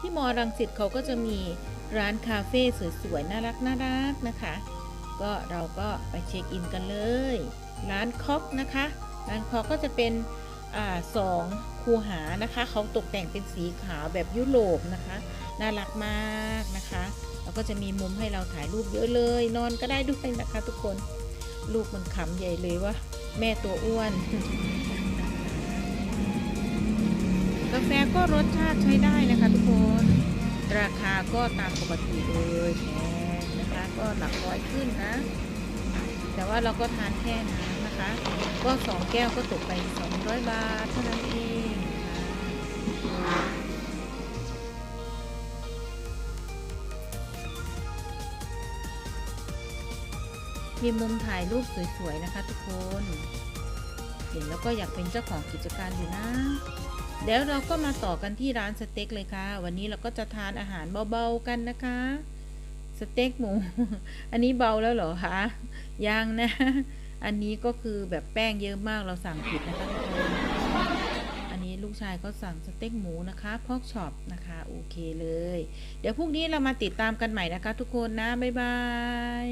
ที่มอรังสิตเขาก็จะมีร้านคาเฟ่สวยๆ น่ารักน่ารักนะคะ ก็เราก็ไปเช็คอินกันเลย ร้านคอกนะคะ ร้านคอกก็จะเป็นอสองคูหานะคะ เขาตกแต่งเป็นสีขาวแบบยุโรปนะคะ น่ารักมากนะคะ แล้วก็จะมีมุมให้เราถ่ายรูปเยอะเลย นอนก็ได้ด้วยนะคะทุกคน ลูกมันขำใหญ่เลยว่า แม่ตัวอ้วน กาแฟก็รสชาติใช้ได้นะคะทุก ราคาก็ตามปกติเลยแพงนะคะก็หลักร้อยขึ้นนะ แต่ว่าเราก็ทานแค่น้ำนะคะ ก็สองแก้วก็ตกไป 200 บาทเท่านั้นเองมีมุมถ่ายรูปสวยๆนะคะทุกคน เห็นแล้วก็อยากเป็นเจ้าของกิจการอยู่นะ เดี๋ยวเราก็มาต่อกันที่ร้านสเต็กเลยค่ะ วันนี้เราก็จะทานอาหารเบาๆกันนะคะ สเต็กหมู อันนี้เบาแล้วเหรอคะยังนะ อันนี้ก็คือแบบแป้งเยอะมากเราสั่งผิดนะคะทุกคนอันนี้ลูกชายก็สั่งสเต็กหมูนะคะพอกช็อปนะคะโอเคเลย เดี๋ยวพรุ่งนี้เรามาติดตามกันใหม่นะคะ ทุกคนนะบ๊ายบาย